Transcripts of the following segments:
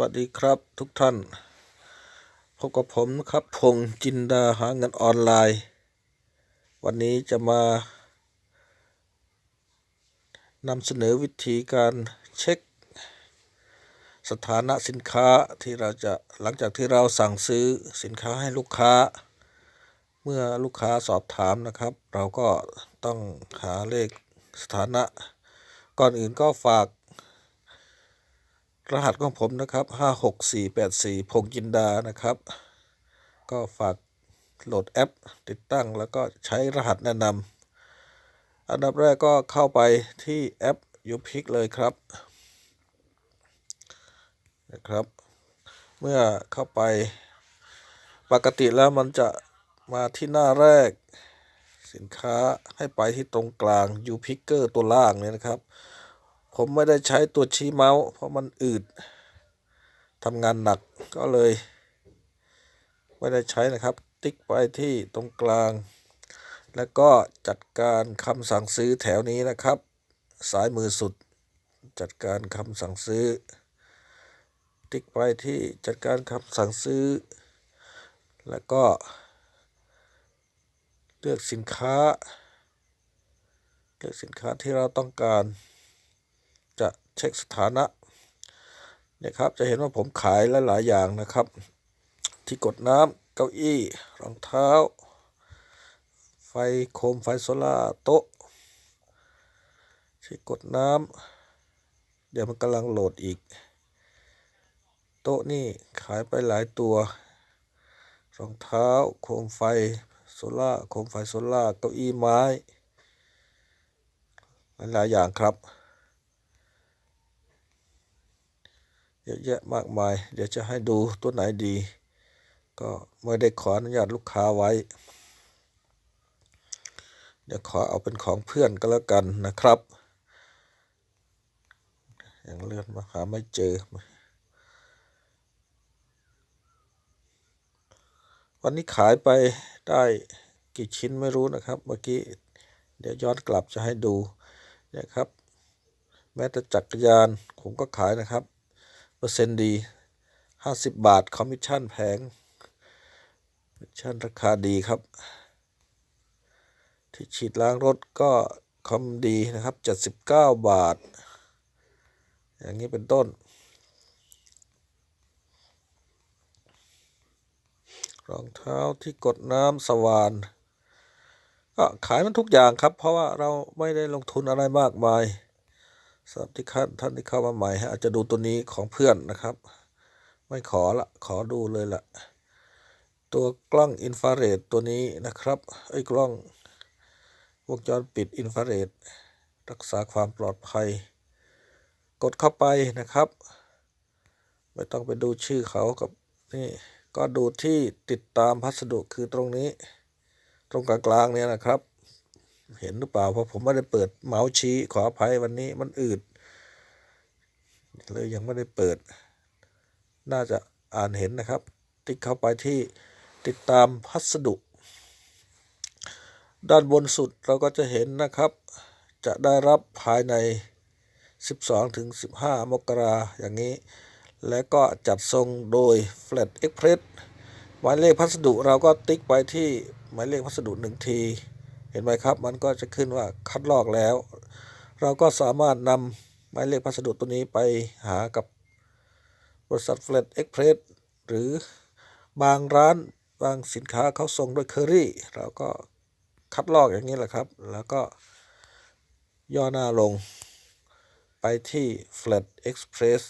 วัสดีครับทุกท่าน พบกับผมนะครับพงษ์จินดาหาเงินออนไลน์ วันนี้จะมานำเสนอวิธีการเช็ค สถานะสินค้าที่เราจะหลังจากที่เราสั่งซื้อสินค้าให้ลูกค้า เมื่อลูกค้าสอบถามนะครับ เราก็ต้องหาเลขสถานะ ก่อนอื่นก็ฝาก รหัสของผมนะครับ56484พงจินดานะครับ ก็ฝากโหลดแอป ติดตั้งแล้วก็ใช้รหัสแนะนำอันดับแรกก็เข้าไปที่แอป u p i c เลยครับนะครับ เมื่อเข้าไป ปกติแล้วมันจะมาที่หน้าแรก สินค้าให้ไปที่ตรงกลาง u p i c k e r ตัวล่างเนี่ยนะครับ ผมไม่ได้ใช้ตัวชี้เมาส์ เพราะมันอืดทำงานหนักก็เลย ไม่ได้ใช้นะครับ ติ๊กไปที่ตรงกลาง แล้วก็จัดการคำสั่งซื้อแถวนี้นะครับ สายมือสุด จัดการคำสั่งซื้อ ติ๊กไปที่จัดการคำสั่งซื้อ แล้วก็ เลือกสินค้า เลือกสินค้าที่เราต้องการ จะเช็คสถานะเนี่ยครับจะเห็นว่าผมขายหลาย ๆ อย่างนะครับ ที่กดน้ำเก้าอี้รองเท้า ไฟโคมไฟโซล่าโต๊ะที่กดน้ำเดี๋ยวมันกำลังโหลดอีก โต๊ะนี่ขายไปหลายตัว รองเท้าโคมไฟโซล่าโคมไฟโซล่าเก้าอี้ไม้หลายๆอย่างครับ เยอะแยะมากมาย เดี๋ยวจะให้ดูตัวไหนดี ก็ไม่ได้ขออนุญาตลูกค้าไว้ เดี๋ยวขอเอาเป็นของเพื่อนก็แล้วกันนะครับยังเลื่อนมาหาไม่เจอ วันนี้ขายไปได้กี่ชิ้นไม่รู้นะครับ เมื่อกี้ เดี๋ยวย้อนกลับจะให้ดู เนี่ยครับ แม้แต่จักรยานผมก็ขายนะครับ อร์เซ็นต์ดีห้าสิบบาท คอมมิชชั่นแพงคอมมิชชั่นราคาดีครับ ที่ฉีดล้างรถก็คอมดีนะครับเจ็ดสิบเก้าบาท อย่างนี้เป็นต้น รองเท้าที่กดน้ำสว่านก็ขายมันทุกอย่างครับ เพราะว่าเราไม่ได้ลงทุนอะไรมากมาย สำหรับที่ท่านท่านที่เข้ามาใหม่ฮะอาจจะดูตัวนี้ของเพื่อนนะครับ ไม่ขอละขอดูเลยละตัวกล้องอินฟราเรดตัวนี้นะครับไอ้กล้องวงจรปิดอินฟราเรดรักษาความปลอดภัย กดเข้าไปนะครับ ไม่ต้องไปดูชื่อเขากับนี่ก็ดูที่ติดตามพัสดุคือตรงนี้ ตรงกลางๆเนี่ยนะครับ เห็นหรือเปล่า เพราะผมไม่ได้เปิดเมาส์ชี้ขออภัยวันนี้มันอืดเลยยังไม่ได้เปิด น่าจะอ่านเห็นนะครับ ติ๊กเข้าไปที่ติดตามพัสดุ ด้านบนสุดเราก็จะเห็นนะครับ จะได้รับภายใน 12 ถึง 15 มกราอย่างนี้ และก็จัดส่งโดย Flat Express หมายเลขพัสดุเราก็ติ๊กไปที่หมายเลขพัสดุหนึ่งที เห็นไหมครับ มันก็จะขึ้นว่าคัดลอกแล้ว เราก็สามารถนำหมายเลขพัสดุตัวนี้ไปหากับบริษัทเฟลตเอ็กเพรสหรือบางร้านบางสินค้าเขาส่งด้วยเคอรี่เราก็คัดลอกอย่างนี้แหละครับ แล้วก็ย่อหน้าลงไปที่ Flat Express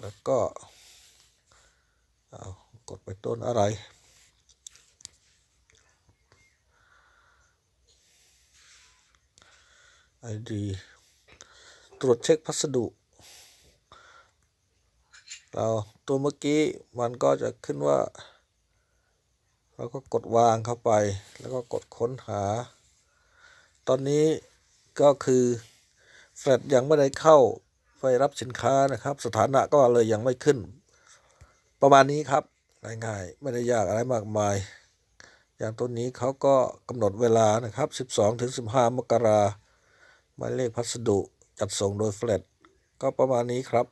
แล้วก็กดไปต้นอะไร ไอดีตรวจเช็คพัสดุ เราตัวเมื่อกี้มันก็จะขึ้นว่า เราก็กดวางเข้าไป แล้วก็กดค้นหา ตอนนี้ก็คือแฟลตยังไม่ได้เข้าไปรับสินค้านะครับ สถานะก็เลยยังไม่ขึ้น ประมาณนี้ครับง่ายๆไม่ได้ยากอะไรมากมาย อย่างตัวนี้เขาก็กำหนดเวลานะครับ 12-15 มกรา หมายเลขพัสดุจัดส่งโดยแฟลตก็ประมาณนี้ครับ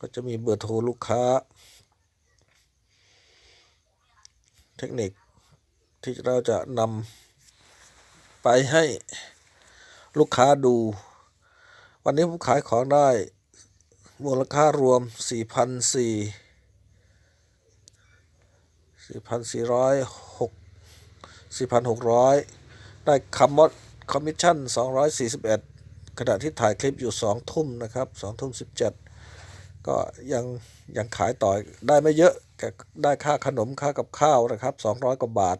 ก็จะมีเบอร์โทรลูกค้า เทคนิคที่เราจะนำไปให้ลูกค้าดู วันนี้ผมขายของได้ มูลค่ารวม 4,400 4,406 4,600 ได้คำมดคอมมิชชั่น 241 ขณะที่ถ่ายคลิปอยู่ 2 ทุ่มนะครับ 2 ทุ่ม 17 ก็ยังยังขายต่อได้ไม่เยอะแต่ได้ค่าขนมค่ากับข้าวนะครับ 200 กว่าบาท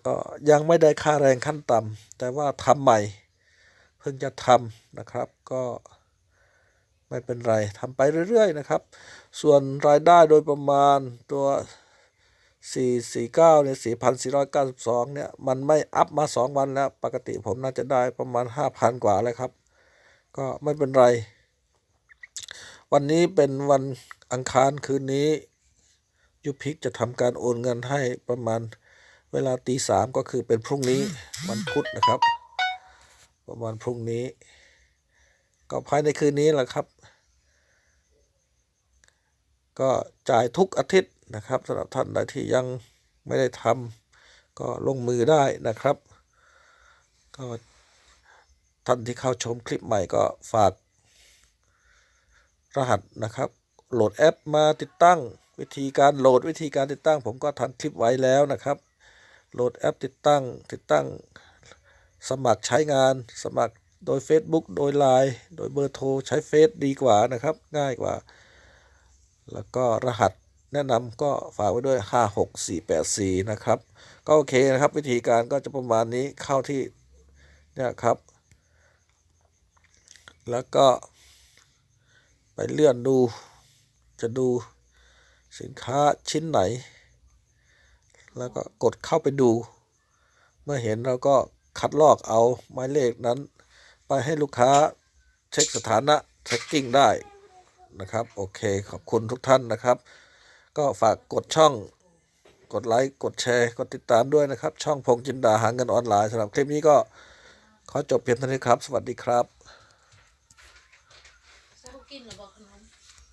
ก็ยังไม่ได้ค่าแรงขั้นต่ำแต่ว่าทำใหม่ เพิ่งจะทำนะครับก็ไม่เป็นไรทำไปเรื่อย ๆ นะครับ ส่วนรายได้โดยประมาณตัว 449เนี่ย4,492เนี่ยมันไม่อัพมา 2 วันแล้ว ปกติผมน่าจะได้ประมาณ 5,000 กว่าเลยครับ ก็ไม่เป็นไร วันนี้เป็นวันอังคารคืนนี้ยูพิกจะทำการโอนเงินให้ประมาณเวลาตีสามก็คือเป็นพรุ่งนี้วันพุธนะครับ ประมาณพรุ่งนี้ ก็ภายในคืนนี้แหละครับ ก็จ่ายทุกอาทิตย์ นะครับสำหรับท่านใดที่ยังไม่ได้ทำก็ลงมือได้นะครับ ก็ท่านที่เข้าชมคลิปใหม่ก็ฝาก รหัสนะครับ โหลดแอปมาติดตั้งวิธีการโหลดวิธีการติดตั้ง ผมก็ทำคลิปไว้แล้วนะครับ โหลดแอปติดตั้งติดตั้ง สมัครใช้งาน สมัครโดย Facebook โดย Line โดยเบอร์โทรใช้เฟซดีกว่านะครับ ง่ายกว่า แล้วก็รหัส แนะนำก็ฝากไว้ด้วย 56484 นะครับ ก็โอเคนะครับ วิธีการก็จะประมาณนี้เข้าที่เนี่ยครับ แล้วก็ไปเลื่อนดู จะดูสินค้าชิ้นไหน แล้วก็กดเข้าไปดู เมื่อเห็นเราก็คัดลอกเอาหมายเลขนั้น ไปให้ลูกค้าเช็คสถานะ tracking ได้นะครับ โอเคขอบคุณทุกท่านนะครับ ก็ฝากกดช่อง กดไลค์ กดแชร์ กดติดตามด้วยนะครับ ช่องพงจินดาหาเงินออนไลน์สำหรับคลิปนี้ก็ขอจบเพียงเท่านี้ครับ สวัสดีครับ